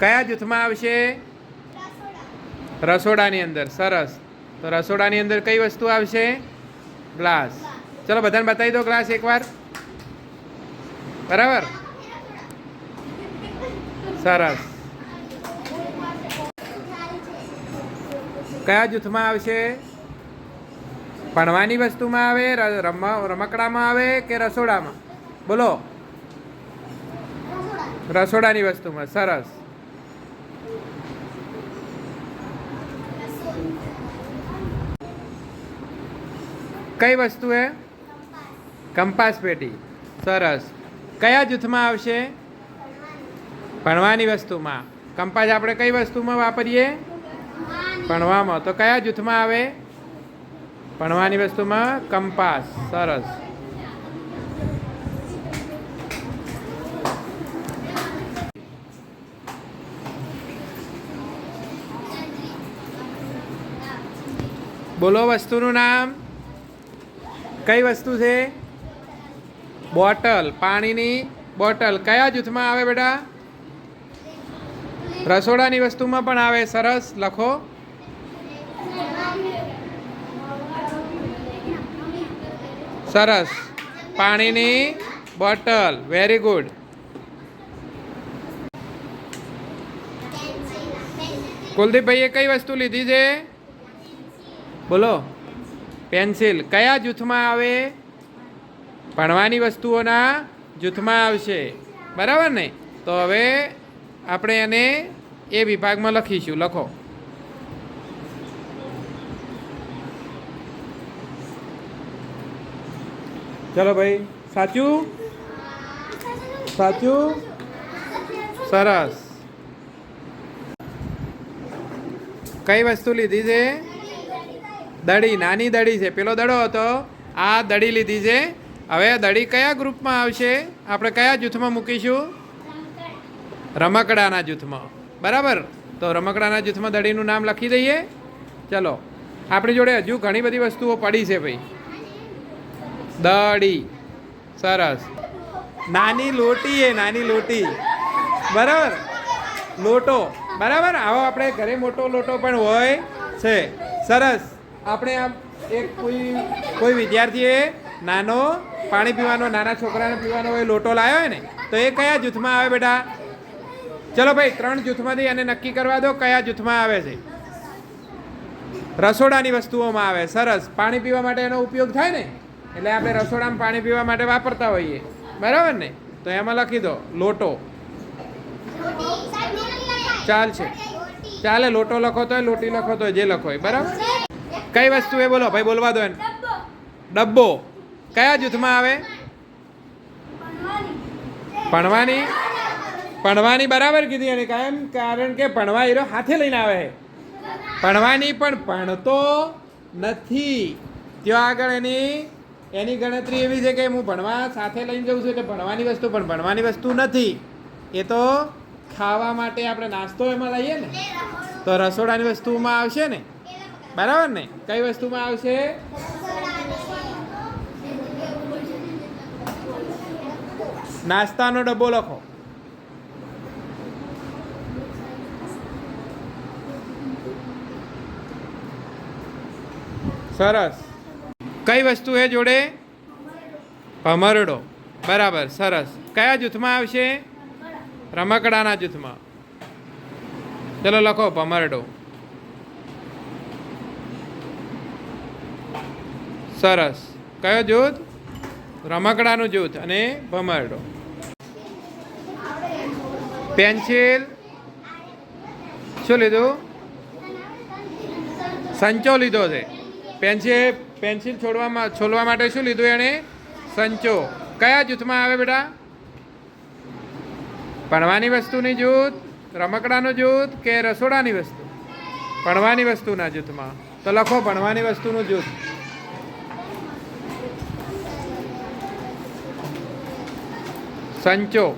કયા જૂથમાં આવશે? રસોડાની અંદર. સરસ. તો રસોડાની અંદર કઈ વસ્તુ આવશે? ગ્લાસ. ચલો, બધાને બતાવી દો ગ્લાસ એકવાર. બરાબર? સરસ. કયા જૂથમાં આવશે? ભણવાની વસ્તુમાં આવે રમકડામાં આવે કે રસોડામાં? બોલો. રસોડાની વસ્તુમાં. સરસ. કઈ વસ્તુ એ? કંપાસ પેટી. સરસ. કયા જૂથમાં આવશે? ભણવાની વસ્તુમાં. કંપાસ આપણે કઈ વસ્તુમાં વાપરીએ? ભણવામાં. તો કયા જૂથમાં આવે? ભણવાની વસ્તુમાં કંપાસ. સરસ. બોલો વસ્તુનું નામ. કઈ વસ્તુ છે? બોટલ, પાણીની બોટલ. કયા જૂથમાં આવે બેટા? રસોડાની વસ્તુમાં પણ આવે, સરસ. લખો. સરસ. પાણીની બોટલ. Very good. કુલદીપભાઈએ કઈ વસ્તુ લીધી છે? બોલો. પેન્સિલ કયા જૂથમાં આવે? ભણવાની વસ્તુઓના જૂથમાં આવશે. બરાબર ને? તો હવે આપણે એને એ વિભાગમાં લખીશું. લખો. ચલો ભાઈ, સાચું? સાચું? સરસ. કઈ વસ્તુ લીધી છે? દડી, નાની દડી છે. પેલો દડો હતો, આ દડી લીધી છે. હવે દડી કયા ગ્રુપમાં આવશે? આપણે કયા જૂથમાં મૂકીશું? રમકડાના જૂથમાં. બરાબર? તો રમકડાના જૂથમાં દડીનું નામ લખી દઈએ. ચલો, આપણી જોડે હજુ ઘણી બધી વસ્તુઓ પડી છે ભાઈ. દડી. સરસ. નાની લોટી એ, નાની લોટી. બરાબર? લોટો. બરાબર? આવો આપણે ઘરે મોટો લોટો પણ હોય છે. સરસ. આપણે આમ એક કોઈ કોઈ વિદ્યાર્થીએ નાનો પાણી પીવાનો નાના છોકરાને પીવાનો હોય લોટો લાવ્યો હોય ને તો એ કયા જૂથમાં આવે બેટા? ચલો ભાઈ ત્રણ જૂથમાંથી એને નક્કી કરવા દો કયા જૂથમાં આવે છે. રસોડાની વસ્તુઓમાં આવે સરસ. પાણી પીવા માટે એનો ઉપયોગ થાય ને એટલે આપણે રસોડામાં પાણી પીવા માટે વાપરતા હોઈએ. બરાબર ને? તો એમાં લખી દો લોટો. ચાલશે. ચાલે લોટો લખો તોય લોટી લખો તો જે લખો બરાબર? કઈ વસ્તુ એ બોલો? ભાઈ, બોલવા દો એને. ડબ્બો. કયા જૂથમાં આવે? ભણવાની. ભણવાની બરાબર કીધી એને કાયમ કારણ કે ભણવા હીરો હાથે લઈને આવે ભણવાની પણ ભણતો નથી. ત્યાં આગળ એની એની ગણતરી એવી છે કે હું ભણવા સાથે લઈને જઉં છું એટલે ભણવાની વસ્તુ, પણ ભણવાની વસ્તુ નથી. એ તો ખાવા માટે આપણે નાસ્તો એમાં લઈએ ને. તો રસોડાની વસ્તુમાં આવશે ને. બરાબર ને? કઈ વસ્તુમાં આવશે? નાસ્તાનો ડબ્બો લખો. સરસ. કઈ વસ્તુ હે જોડે? ભમરડો. બરાબર, સરસ. કયા જૂથમાં આવશે? રમકડાના જૂથમાં. ચલો લખો ભમરડો. સરસ. કયો જૂથ? રમકડાનું જૂથ અને ભમરડો. પેન્સિલ. શું લીધું? સંચો લીધો છે. પેન્સિલ પેન્સિલ છોડવામાં છોડવા માટે શું લીધું એણે? સંચો. કયા જૂથમાં આવે બેટા? ભણવાની વસ્તુની જૂથ, રમકડાનું જૂથ કે રસોડાની વસ્તુ? ભણવાની વસ્તુના જૂથમાં. તો લખો ભણવાની વસ્તુનું જૂથ. સંચો